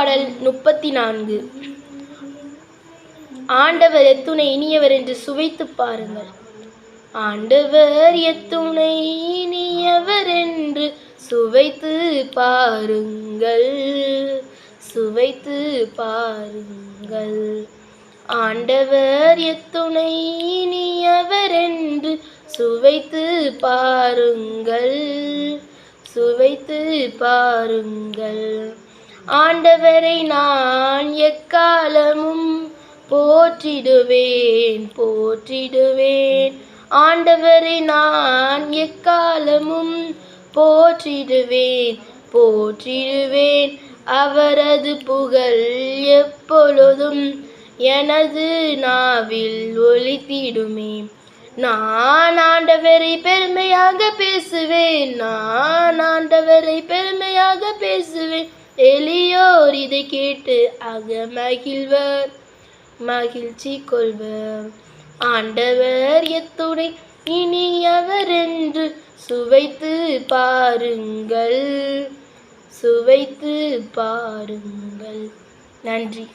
பாடல் முப்பத்தி நான்கு ஆண்டவர் எத்துணை இனியவர் என்று சுவைத்துப் பாருங்கள். ஆண்டவர் எத்துணை இனியவர் என்று சுவைத்து பாருங்கள். சுவைத்து பாருங்கள். ஆண்டவர் எத்துணை இனியவர் என்று சுவைத்து பாருங்கள். சுவைத்து பாருங்கள். ஆண்டவரை நான் எக்காலமும் போற்றிடுவேன் போற்றிடுவேன். ஆண்டவரை நான் எக்காலமும் போற்றிடுவேன் போற்றிடுவேன். அவரது புகழ் எப்பொழுதும் எனது நாவில் ஒலித்திடுமே. நான் ஆண்டவரை பெருமையாக பேசுவேன் நான் ஆண்டவரை பெருமையாக பேசுவேன். எளியோர் இதை கேட்டு அக மகிழ்வர் மகிழ்ச்சி கொள்வர். ஆண்டவர் எத்துணை இனியவர் என்று சுவைத்து பாருங்கள். சுவைத்து பாருங்கள். நன்றி.